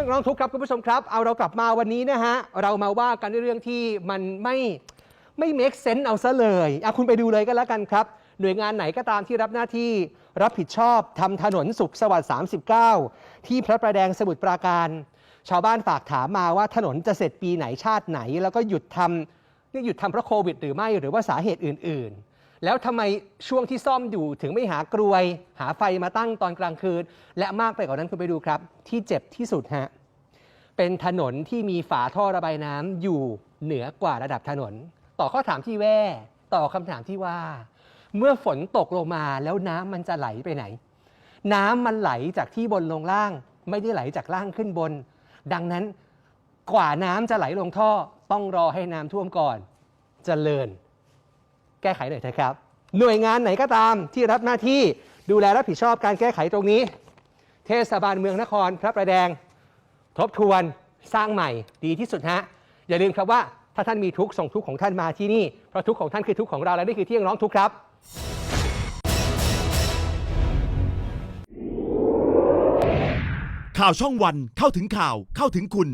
ร้องทุกข์ครับคุณผู้ชมครับ เอาเรากลับมาวันนี้นะฮะ เรามาว่ากันเรื่องที่มันไม่ไม่ make sense เอาซะเลยอะคุณไปดูเลยก็แล้วกันครับ หน่วยงานไหนก็ตามที่รับหน้าที่รับผิดชอบทำถนนสุขสวัสดิ์39 ที่พระประแดงสมุทรปราการ ชาวบ้านฝากถามมาว่าถนนจะเสร็จปีไหนชาติไหน แล้วก็หยุดทำนี่หยุดทำเพราะโควิดหรือไม่หรือว่าสาเหตุอื่น ๆ แล้วทำไมช่วงที่ซ่อมอยู่ถึงไม่หากรวย หาไฟมาตั้งตอนกลางคืน และมากไปกว่านั้นคุณไปดูครับ ที่เจ็บที่สุดฮะเป็นถนนที่มีฝาท่อระบายน้ำอยู่เหนือกว่าระดับถนน ต่อข้อถามที่แว่ต่อคำถามที่ว่า เมื่อฝนตกลงมาแล้วน้ำมันจะไหลไปไหน น้ำมันไหลจากที่บนลงล่าง ไม่ได้ไหลจากล่างขึ้นบน ดังนั้นกว่าน้ำจะไหลลงท่อต้องรอให้น้ำท่วมก่อนจเจริญ แก้ไขหน่อยเถอะครับ หน่วยงานไหนก็ตามที่รับหน้าที่ดูแลรับผิดชอบการแก้ไขตรงนี้ เทศบาลเมืองนครพระประแดง ทบทวนสร้างใหม่ดีที่สุดฮะอย่าลืมครับว่าถ้าท่านมีทุกข์ส่งทุกข์ของท่านมาที่นี่เพราะทุกข์ของท่านคือทุกข์ของเราและนี่คือเที่ยงร้องทุกข์ครับข่าวช่องวันเข้าถึงข่าวเข้าถึงคุณ